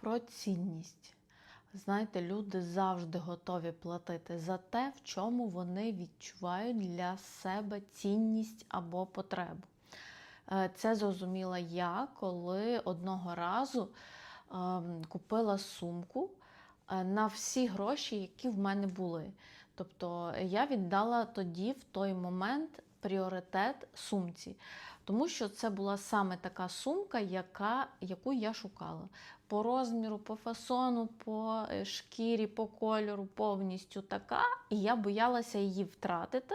Про цінність. Знаєте, люди завжди готові платити за те, в чому вони відчувають для себе цінність або потребу. Е, Це зрозуміла я, коли одного разу ем, купила сумку е, на всі гроші, які в мене були. Тобто я віддала тоді, в той момент, пріоритет сумці, тому що це була саме така сумка, яка, яку я шукала. По розміру, по фасону, по е, шкірі, по кольору, повністю така. І я боялася її втратити.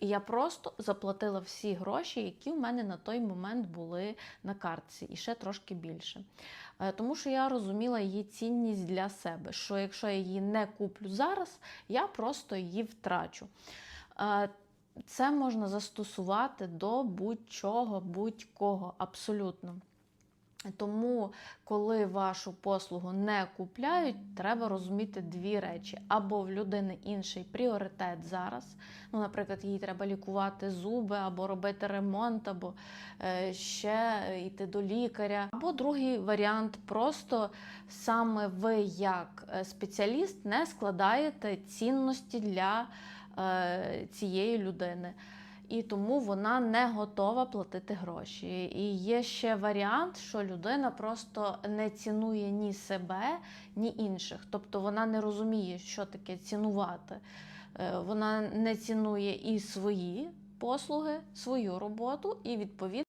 І я просто заплатила всі гроші, які в мене на той момент були на картці, і ще трошки більше. Е, Тому що я розуміла її цінність для себе, що якщо я її не куплю зараз, я просто її втрачу. Е, Це можна застосувати до будь-чого, будь-кого, абсолютно. Тому, коли вашу послугу не купляють, треба розуміти дві речі: або в людини інший пріоритет зараз. Ну, наприклад, їй треба лікувати зуби, або робити ремонт, або е, ще йти до лікаря. Або другий варіант просто саме ви, як е, спеціаліст, не складаєте цінності для е, цієї людини і тому вона не готова платити гроші. І є ще варіант, що людина просто не цінує ні себе, ні інших. Тобто вона не розуміє, що таке цінувати. Е, Вона не цінує і свої послуги, свою роботу, і відповідно.